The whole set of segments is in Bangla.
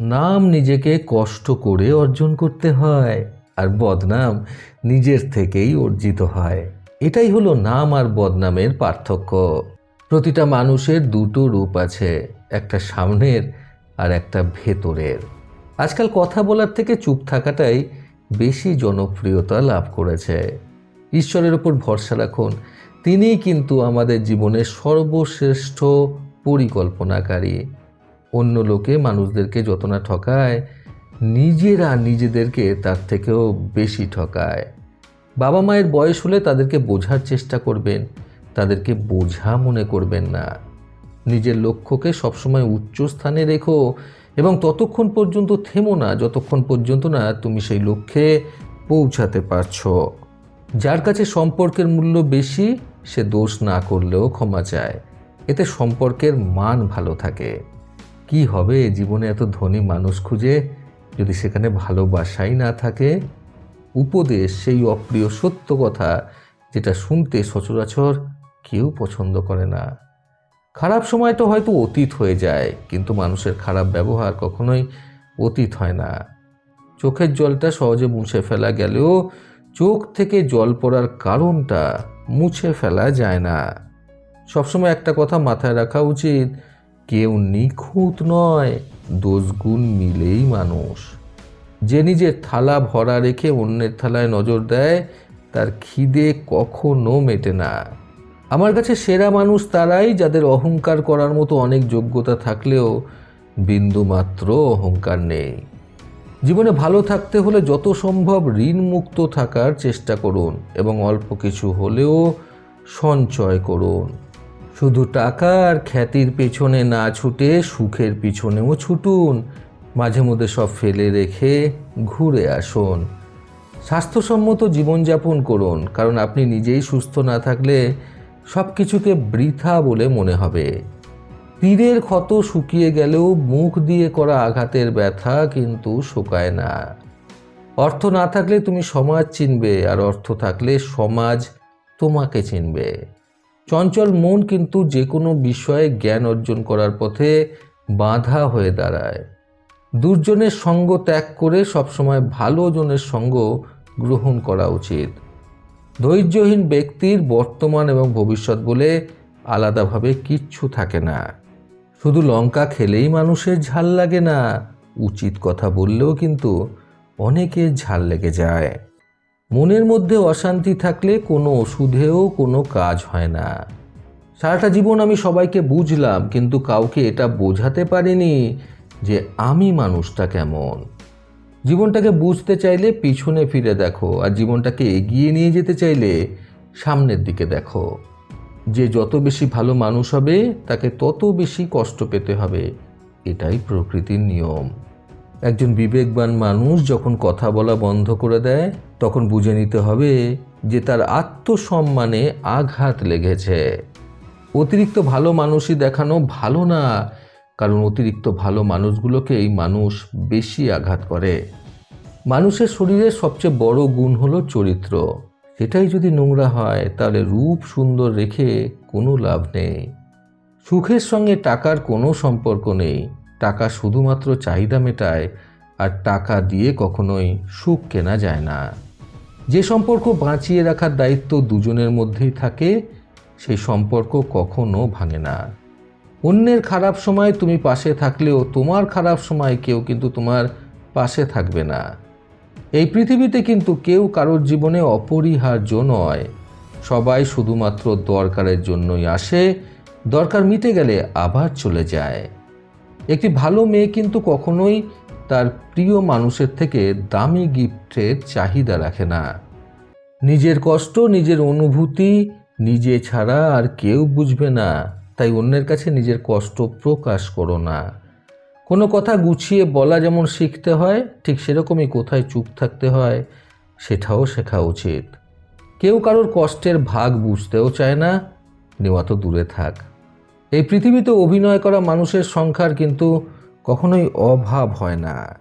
নাম নিজেকে কষ্ট করে অর্জন করতে হয় আর বদনাম নিজের থেকেই অর্জিত হয়। এটাই হলো নাম আর বদনামের পার্থক্য। প্রতিটা মানুষের দুটো রূপ আছে, একটা সামনের আর একটা ভেতরের। আজকাল কথা বলার থেকে চুপ থাকাটাই বেশি জনপ্রিয়তা লাভ করেছে। ঈশ্বরের ওপর ভরসা রাখুন, তিনিই কিন্তু আমাদের জীবনের সর্বশ্রেষ্ঠ পরিকল্পনাকারী। অন্য লোকে মানুষদেরকে যত না ঠকায়, নিজেরা নিজেদেরকে তার থেকেও বেশি ঠকায়। বাবা মায়ের বয়স হলে তাদেরকে বোঝার চেষ্টা করবেন, তাদেরকে বোঝা মনে করবেন না। নিজের লক্ষ্যকে সবসময় উচ্চ স্থানে রেখো এবং ততক্ষণ পর্যন্ত থেমো না, যতক্ষণ পর্যন্ত না তুমি সেই লক্ষ্যে পৌঁছাতে পারছ। যার কাছে সম্পর্কের মূল্য বেশি, সে দোষ না করলেও ক্ষমা চায়। এতে সম্পর্কের মান ভালো থাকে। কি হবে? জীবনে এত ধনী মানুষ খুঁজে যদি সেখানে ভালোবাসাই না থাকে? উপদেশ, সেই অপ্রিয় সত্য কথা যেটা শুনতে সচরাচর কেউ পছন্দ করে না। খারাপ সময় তো হয়তো অতীত হয়ে যায়, কিন্তু মানুষের খারাপ ব্যবহার কখনোই অতীত হয় না। চোখের জলটা সহজে মুছে ফেলা গেলেও চোখ থেকে জল পড়ার কারণটা মুছে ফেলা যায় না। সবসময় একটা কথা মাথায় রাখা উচিত কেউ নিখুঁত নয়, দোষগুণ মিলেই মানুষ। যে নিজের থালা ভরা রেখে অন্যের থালায় নজর দেয়, তার খিদে কখনো মেটে না। আমার কাছে সেরা মানুষ তারাই, যাদের অহংকার করার মতো অনেক যোগ্যতা থাকলেও বিন্দুমাত্র অহংকার নেই। জীবনে ভালো থাকতে হলে যত সম্ভব ঋণ মুক্ত থাকার চেষ্টা করুন এবং অল্প কিছু হলেও সঞ্চয় করুন। শুধু টাকা আর খ্যাতির পেছনে না ছুটে সুখের পিছনেও ছুটুন। মাঝে মধ্যে সব ফেলে রেখে ঘুরে আসুন। স্বাস্থ্যসম্মত জীবনযাপন করুন, কারণ আপনি নিজেই সুস্থ না থাকলে সব কিছুকে বৃথা বলে মনে হবে। তীরের ক্ষত শুকিয়ে গেলেও মুখ দিয়ে করা আঘাতের ব্যথা কিন্তু শুকায় না। অর্থ না থাকলে তুমি সমাজ চিনবে, আর অর্থ থাকলে সমাজ তোমাকে চিনবে। চঞ্চল মন কিন্তু যে কোনো বিষয়ে জ্ঞান অর্জন করার পথে বাধা হয়ে দাঁড়ায়। দুর্জনের সঙ্গ ত্যাগ করে সবসময় ভালো জনের সঙ্গ গ্রহণ করা উচিত। ধৈর্যহীন ব্যক্তির বর্তমান এবং ভবিষ্যৎ বলে আলাদাভাবে কিচ্ছু থাকে না। শুধু লঙ্কা খেলেই মানুষের ঝাল লাগে না, উচিত কথা বললেও কিন্তু অনেকের ঝাল লেগে যায়। মনের মধ্যে অশান্তি থাকলে কোনো ওষুধেও কোনো কাজ হয় না। সারাটা জীবন আমি সবাইকে বুঝলাম, কিন্তু কাউকে এটা বোঝাতে পারিনি যে আমি মানুষটা কেমন। জীবনটাকে বুঝতে চাইলে পিছনে ফিরে দেখো, আর জীবনটাকে এগিয়ে নিয়ে যেতে চাইলে সামনের দিকে দেখো। যে যত বেশি ভালো মানুষ হবে, তাকে তত বেশি কষ্ট পেতে হবে। এটাই প্রকৃতির নিয়ম। একজন বিবেকবান মানুষ যখন কথা বলা বন্ধ করে দেয়, তখন বুঝে নিতে হবে যে তার আত্মসম্মানে আঘাত লেগেছে। অতিরিক্ত ভালো মানুষই দেখানো ভালো না, কারণ অতিরিক্ত ভালো মানুষগুলোকেই মানুষ বেশি আঘাত করে। মানুষের শরীরের সবচেয়ে বড় গুণ হলো চরিত্র। সেটাই যদি নোংরা হয়, তাহলে রূপ সুন্দর রেখে কোনো লাভ নেই। সুখের সঙ্গে টাকার কোনো সম্পর্ক নেই। টাকা শুধুমাত্র চাহিদা মেটায় আর টাকা দিয়ে কখনোই সুখ কেনা যায় না। যে সম্পর্ক বাঁচিয়ে রাখার দায়িত্ব দুজনের মধ্যেই থাকে সেই সম্পর্ক কখনো ভাঙে না। অন্যের খারাপ সময় তুমি পাশে থাকলেও তোমার খারাপ সময় কেউ কিন্তু তোমার পাশে থাকবে না। এই পৃথিবীতে কিন্তু কেউ কারোর জীবনে অপরিহার্য নয়। সবাই শুধুমাত্র দরকারের জন্যই আসে, দরকার মিটে গেলে আবার চলে যায়। একটি ভালো মেয়ে কিন্তু কখনোই তার প্রিয় মানুষের থেকে দামি গিফটের চাহিদা রাখে না। নিজের কষ্ট, নিজের অনুভূতি নিজে ছাড়া আর কেউ বুঝবে না। তাই অন্যের কাছে নিজের কষ্ট প্রকাশ করো না। কোনো কথা গুছিয়ে বলা যেমন শিখতে হয়, ঠিক সেরকমই কোথায় চুপ থাকতে হয় সেটাও শেখা উচিত। কেউ কারোর কষ্টের ভাগ বুঝতেও চায় না, নেওয়া তো দূরে থাক। এই পৃথিবীতে অভিনয় করা মানুষের সংখ্যার কিন্তু কখনোই অভাব হয় না।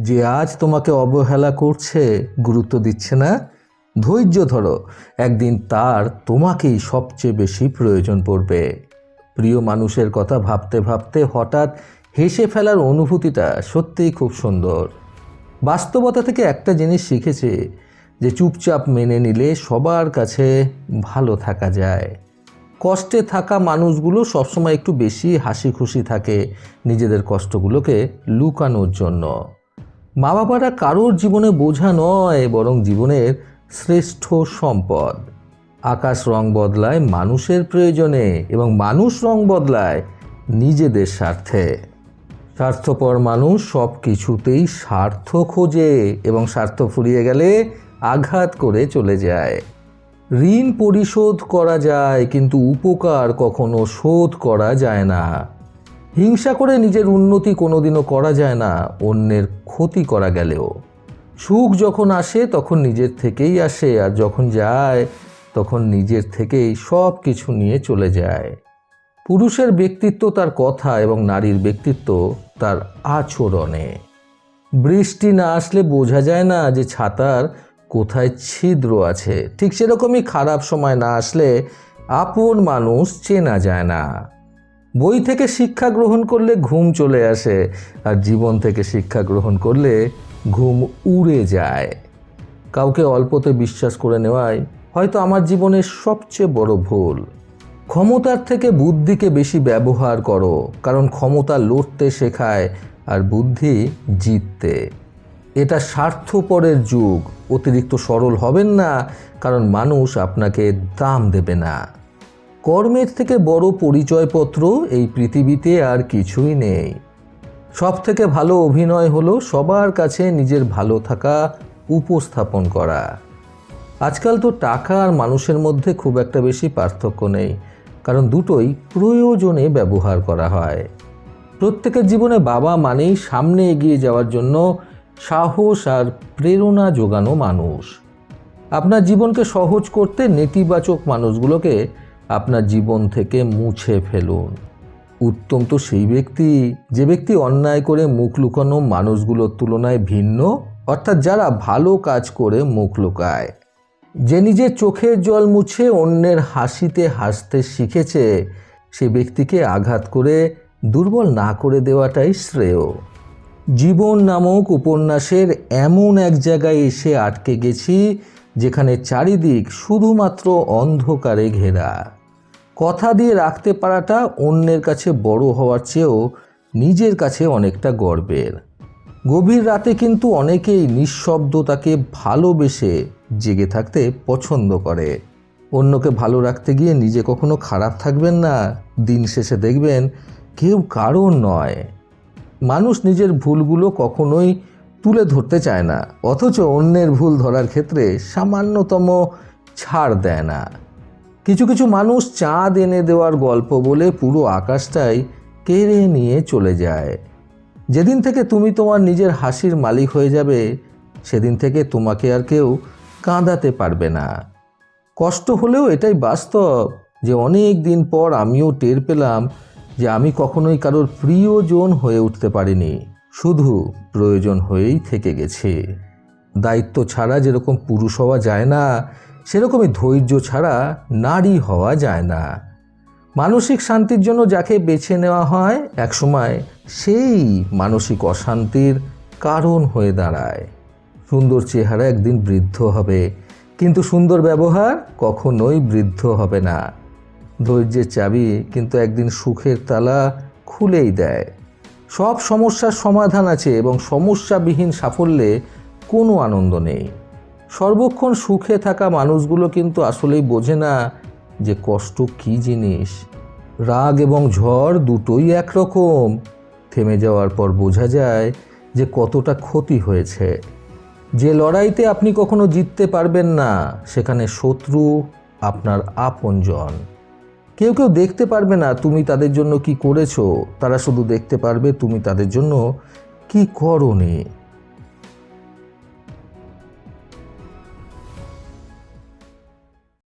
যে আজ তোমাকে অবহেলা করছে, গুরুত্ব দিচ্ছে না? ধৈর্য ধরো, একদিন তার তোমাকেই সবচেয়ে বেশি প্রয়োজন পড়বে। প্রিয় মানুষের কথা ভাবতে ভাবতে হঠাৎ হেসে ফেলার অনুভূতিটা সত্যিই খুব সুন্দর। বাস্তবতা থেকে একটা জিনিস শিখেছে যে চুপচাপ মেনে নিলে সবার কাছে ভালো থাকা যায়। কষ্টে থাকা মানুষগুলো সবসময় একটু বেশি হাসি খুশি থাকে নিজেদের কষ্টগুলোকে লুকানোর জন্য। মা বাবারা কারোর জীবনে বোঝা নয়, বরং জীবনের শ্রেষ্ঠ সম্পদ। আকাশ রং বদলায় মানুষের প্রয়োজনে এবং মানুষ রং বদলায় নিজেদের স্বার্থে। স্বার্থপর মানুষ সব কিছুতেই স্বার্থ খোঁজে এবং স্বার্থ ফুরিয়ে গেলে আঘাত করে চলে যায়। ঋণ পরিশোধ করা যায়, কিন্তু উপকার কখনো শোধ করা যায় না। হিংসা করে নিজের উন্নতি কোনোদিনও করা যায় না, অন্যের ক্ষতি করা গেলেও। সুখ যখন আসে, তখন নিজের থেকেই আসে, আর যখন যায়, তখন নিজের থেকেই সব কিছু নিয়ে চলে যায়। পুরুষের ব্যক্তিত্ব তার কথা এবং নারীর ব্যক্তিত্ব তার আচরণে। বৃষ্টি না আসলে বোঝা যায় না যে ছাতার কোথায় ছিদ্র আছে? ঠিক সেরকমই খারাপ সময় না আসলে আপন মানুষ চেনা যায় না। বই থেকে শিক্ষা গ্রহণ করলে ঘুম চলে আসে আর জীবন থেকে শিক্ষা গ্রহণ করলে ঘুম উড়ে যায়। কাউকে অল্পতে বিশ্বাস করে নেওয়াই হয়তো আমার জীবনের সবচেয়ে বড় ভুল। ক্ষমতার থেকে বুদ্ধিকে বেশি ব্যবহার করো, কারণ ক্ষমতা লড়তে শেখায় আর বুদ্ধি জিততে। এটা স্বার্থপরের যুগ। অতিরিক্ত সরল হবেন না, কারণ মানুষ আপনাকে দাম দেবে না। কর্মের থেকে বড় পরিচয়পত্র এই পৃথিবীতে আর কিছুই নেই। সব থেকে ভালো অভিনয় হলো সবার কাছে নিজের ভালো থাকা উপস্থাপন করা। আজকাল তো টাকা আর মানুষের মধ্যে খুব একটা বেশি পার্থক্য নেই, কারণ দুটোই প্রয়োজনে ব্যবহার করা হয়। প্রত্যেকের জীবনে বাবা মানেই সামনে এগিয়ে যাওয়ার জন্য সাহস আর প্রেরণা যোগানো মানুষ। আপনার জীবনকে সহজ করতে নেতিবাচক মানুষগুলোকে আপনার জীবন থেকে মুছে ফেলুন। উত্তম তো সেই ব্যক্তি, যে ব্যক্তি অন্যায় করে মুখ লুকানো মানুষগুলোর তুলনায় ভিন্ন, অর্থাৎ যারা ভালো কাজ করে মুখ লুকায়। যে নিজের চোখের জল মুছে অন্যের হাসিতে হাসতে শিখেছে, সে ব্যক্তিকে আঘাত করে দুর্বল না করে দেওয়াটাই শ্রেয়। জীবন নামক উপন্যাসের এমন এক জায়গায় এসে আটকে গেছি, যেখানে চারিদিক শুধুমাত্র অন্ধকারে ঘেরা। কথা দিয়ে রাখতে পারাটা অন্যের কাছে বড় হওয়ার চেয়েও নিজের কাছে অনেকটা গর্বের। গভীর রাতে কিন্তু অনেকেই নিঃশব্দতাকে ভালোবেসে জেগে থাকতে পছন্দ করে। অন্যকে ভালো রাখতে গিয়ে নিজে কখনো খারাপ থাকবেন না, দিন শেষে দেখবেন কেউ কারণ নয়। মানুষ নিজের ভুলগুলো কখনোই তুলে ধরতে চায় না, অথচ অন্যের ভুল ধরার ক্ষেত্রে সামান্যতম ছাড় দেয় না। কিছু কিছু মানুষ চাঁদ এনে দেওয়ার গল্প বলে পুরো আকাশটাই কেড়ে নিয়ে চলে যায়। যেদিন থেকে তুমি তোমার নিজের হাসির মালিক হয়ে যাবে, সেদিন থেকে তোমাকে আর কেউ কাঁদাতে পারবে না। কষ্ট হলেও এটাই বাস্তব যে অনেক দিন পর আমিও টের পেলাম যে আমি কখনোই কারোর প্রিয়জন হয়ে উঠতে পারিনি, শুধু প্রয়োজন হয়েই থেকে গেছে। দায়িত্ব ছাড়া যেরকম পুরুষ হওয়া যায় না, সেরকমই ধৈর্য ছাড়া নারী হওয়া যায় না। মানসিক শান্তির জন্য যাকে বেছে নেওয়া হয়, একসময় সেই মানসিক অশান্তির কারণ হয়ে দাঁড়ায়। সুন্দর চেহারা একদিন বৃদ্ধ হবে, কিন্তু সুন্দর ব্যবহার কখনোই বৃদ্ধ হবে না। ধৈর্যের চাবি কিন্তু একদিন সুখের তালা খুলেই দেয়। সব সমস্যার সমাধান আছে এবং সমস্যাবিহীন সাফল্যে কোনো আনন্দ নেই। সর্বক্ষণ সুখে থাকা মানুষগুলো কিন্তু আসলেই বোঝে না যে কষ্ট কী জিনিস। রাগ এবং ঝড় দুটোই একরকম। থেমে যাওয়ার পর বোঝা যায় যে কতটা ক্ষতি হয়েছে। যে লড়াইতে আপনি কখনো জিততে পারবেন না, সেখানে শত্রু আপনার আপনজন। কেউ কেউ দেখতে পারবে না তুমি তাদের জন্য কি করেছ। তারা শুধু দেখতে পারবে তুমি তাদের জন্য কি করনি।